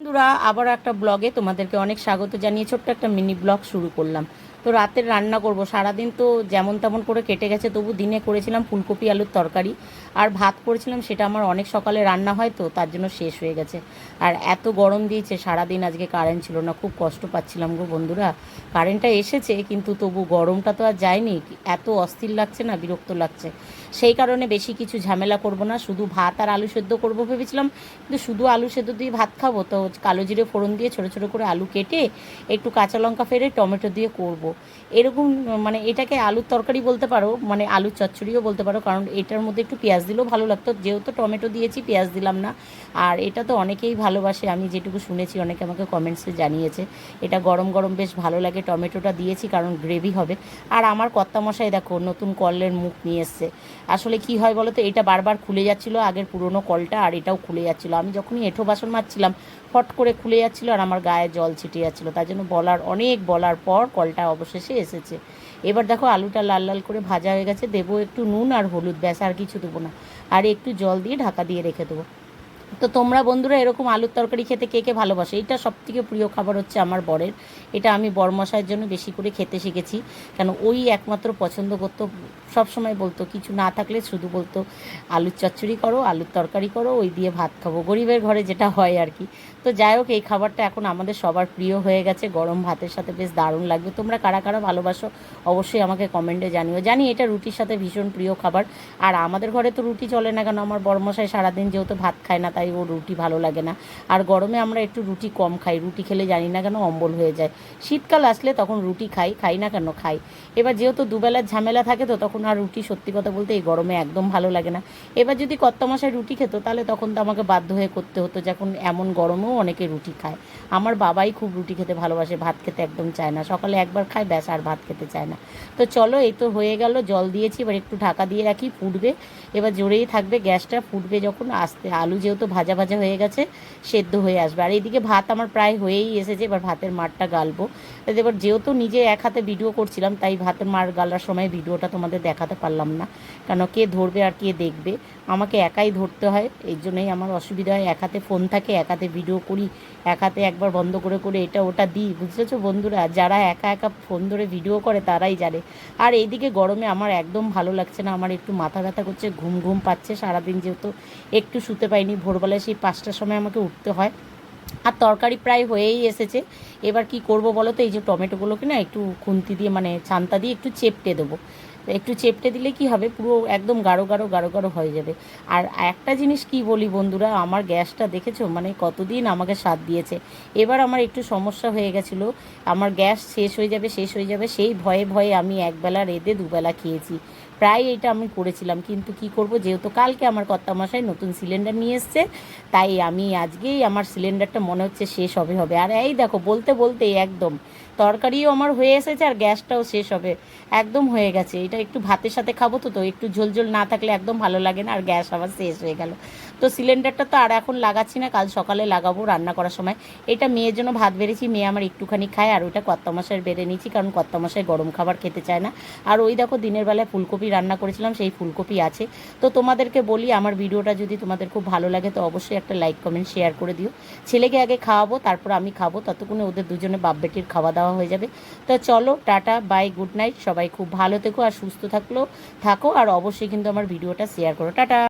বন্ধুরা আবার একটা ব্লগে তোমাদেরকে অনেক স্বাগত জানিয়ে ছোট্ট একটা মিনি ব্লগ শুরু করলাম। তো রাতের রান্না করব। সারাদিন তো যেমন তেমন করে কেটে গেছে, তবু দিনে করেছিলাম ফুলকপি, আলুর তরকারি। আর ভাত করেছিলাম, সেটা আমার অনেক সকালে রান্না হয় তো, তার জন্য শেষ হয়ে গেছে। আর এত গরম দিয়েছে, সারাদিন আজকে কারেন্ট ছিল না, খুব কষ্ট পাচ্ছিলাম গো বন্ধুরা। কারেন্টটা এসেছে, কিন্তু তবু গরমটা তো আর যায়নি, এত অস্থির লাগছে না, বিরক্ত লাগছে। সেই কারণে বেশি কিছু ঝামেলা করব না, শুধু ভাত আর আলু সেদ্ধ করব ভেবেছিলাম, কিন্তু শুধু আলু সেদ্ধ দিয়ে ভাত খাব, তো কালো জিরে ফোড়ন দিয়ে ছোটো ছোটো করে আলু কেটে একটু কাঁচা লঙ্কা ফেরে টমেটো দিয়ে করব। এরকম মানে এটাকে আলুর তরকারি বলতে পারো মানে আলুর চচ্চড়িও বলতে পারো, কারণ এটার মধ্যে একটু পেঁয়াজ দিলেও ভালো লাগতো। যেহেতু টমেটো দিয়েছি, পেঁয়াজ দিলাম না। আর এটা তো অনেকেই ভালোবাসে, আমি যেটুকু শুনেছি, অনেকে আমাকে কমেন্টসে জানিয়েছে। এটা গরম গরম বেশ ভালো লাগে, টমেটোটা দিয়েছি কারণ গ্রেভি হবে। আর আমার কর্তামশাই দেখো, নতুন কলের মুখ নিয়ে এসছে। আসলে কি হয় বলো তো এটা বারবার খুলে যাচ্ছিল আগের পুরনো কলটা, আর এটাও খুলে যাচ্ছিল। আমি যখনই এঁঠো বাসন মাজছিলাম ফট করে খুলে যাচ্ছিল আর আমার গায়ে জল ছিটে যাচ্ছিল। তার জন্য বলার, অনেক বলার পর কলটা অবশেষে এসেছে। এবার দেখো আলুটা লাল লাল করে ভাজা হয়ে গেছে। দেবো একটু নুন আর হলুদ, ব্যাস আর কিছু দেবো না। আর একটু জল দিয়ে ঢাকা দিয়ে রেখে দেবো। তো তোমরা বন্ধুরা এরকম আলুর তরকারি খেতে কে কে ভালোবাসো? এটা সব থেকে প্রিয় খাবার হচ্ছে আমার বরের। এটা আমি বরমশাইয়ের জন্য বেশি করে খেতে শিখেছি। কেন ওই একমাত্র পছন্দ করতো, সবসময় বলতো, কিছু না থাকলে শুধু বলতো, আলুর চচ্চড়ি করো, আলুর তরকারি করো, ওই দিয়ে ভাত খাব। গরিবের ঘরে যেটা হয় আর কি। তো যাই হোক, এই খাবারটা এখন আমাদের সবার প্রিয় হয়ে গেছে। গরম ভাতের সাথে বেশ দারুণ লাগবে। তোমরা কারা কারা ভালোবাসো, অবশ্যই আমাকে কমেন্টে জানিও। জানি এটা রুটির সাথে ভীষণ প্রিয় খাবার। আর আমাদের ঘরে তো রুটি চলে না কেন? আমার বর্মশাই সারাদিন যেহেতু ভাত খায় না তাই ও রুটি ভালো লাগে না। আর গরমে আমরা একটু রুটি কম খাই, রুটি খেলে জানি না কেন অম্বল হয়ে যায়। শীতকাল আসলে তখন রুটি খাই খাই না কেন খাই। এবার যেহেতু দুবেলার ঝামেলা থাকে তো তখন আর রুটি সত্যি কথা বলতে এই গরমে একদম ভালো লাগে না। এবার যদি কত্তমশায় রুটি খেত তাহলে তখন তো আমাকে বাধ্য হয়ে করতে হতো যখন এমন গরমেও অনেকে রুটি খায়। আমার বাবাই খুব রুটি খেতে ভালোবাসে, ভাত খেতে একদম চায় না। সকালে একবার খায়, ব্যাস আর ভাত খেতে চায় না। তো চলো এই তো হয়ে গেল, জল দিয়েছি, এবার একটু ঢাকা দিয়ে রাখি, ফুটবে। এবার জোরেই থাকবে, গ্যাসটা ফুটবে যখন, আস্তে, আলু যেহেতু ভাজা ভাজা হয়ে গেছে, সেদ্ধ হয়ে আসবে। আর এইদিকে ভাত আমার প্রায় হয়েই এসেছে, এবার ভাতের মারটা গালবো। এবার যেহেতু নিজে এক হাতে ভিডিও করছিলাম, তাই ভাতের মার গালার সময় ভিডিওটা তোমাদের দেখাতে পারলাম না। কেন কে ধরবে আর কে দেখবে? আমাকে একাই ধরতে হয় এই জন্যই আমার অসুবিধা হয়। এক হাতে ফোন থাকে, এক হাতে ভিডিও করি, এক হাতে একবার বন্ধ করে করে এটা ওটা দিই। বুঝতেছো বন্ধুরা? যারা একা একা ফোন ধরে ভিডিও করে, তারাই জানে। আর এইদিকে গরমে আমার একদম ভালো লাগছে না, আমার একটু মাথা ব্যথা করছে, ঘুম ঘুম পাচ্ছে, সারাদিন যেহেতু একটু শুতে পাইনি ভোরবেলায় সেই পাঁচটার সময় আমাকে উঠতে হয়। আর তরকারি প্রায় হয়েই এসেছে। এবার কি করব বলো তো? এই যে টমেটোগুলোকে না একটু খুন্তি দিয়ে মানে ছান্তা দিয়ে একটু চেপটে দেবো। একটু চেপটে দিলে কি হবে? পুরো একদম গাঢ় গাঢ় গাঢ় গাঢ় হয়ে যাবে। আর একটা জিনিস কি বলি বন্ধুরা, আমার গ্যাসটা দেখেছ? মানে কতদিন আমাকে স্বাদ দিয়েছে। এবার আমার একটু সমস্যা হয়ে গেছিল। আমার গ্যাস শেষ হয়ে যাবে, শেষ হয়ে যাবে। সেই ভয়ে ভয়ে আমি একবেলা রেঁধে দুবেলা খেয়েছি। প্রায় এটা আমি করেছিলাম। কিন্তু কি করব, যেহেতু কালকে আমার কর্তামশাই নতুন সিলিন্ডার নিয়ে এসছে, তাই আমি আজকেই আমার সিলিন্ডারটা মনে হচ্ছে শেষ হবে হবে। আর এই দেখো, বলতে বলতে একদম তরকারিও আমার হয়ে এসেছে আর গ্যাসটাও শেষ হবে, একদম হয়ে গেছে। এটা একটু ভাতের সাথে খাব তো তো একটু ঝোল ঝোল না থাকলে একদম ভালো লাগে না, আর গ্যাস আবার শেষ হয়ে গেল। তো সিলিন্ডারটা তো আর এখন লাগাচ্ছি না, কাল সকালে লাগাবো রান্না করার সময়। এটা মেয়ের জন্য ভাত বেড়েছি, মেয়ে আমার একটুখানি খায়, আর ওইটা কত্তামশাই বেড়ে নিয়েছি, কারণ কত্তামশাই গরম খাবার খেতে চায় না। আর ওই দেখো, দিনের বেলায় ফুলকপি রান্না করেছিলাম, সেই ফুলকপি আছে। তো তোমাদেরকে বলি, আমার ভিডিওটা যদি তোমাদের খুব ভালো লাগে, তো অবশ্যই একটা লাইক কমেন্ট শেয়ার করে দিও। ছেলেকে আগে খাওয়াবো, তারপর আমি খাব। ততক্ষণে ওদের দুজনে বাপ বেটির খাওয়া দাওয়া হয়ে যাবে। তো চলো, টাটা বাই গুড নাইট সবাই খুব ভালো থেকো আর সুস্থ থাকল, থাকো। আর অবশ্যই কিন্তু আমার ভিডিওটা শেয়ার করো। টাটা!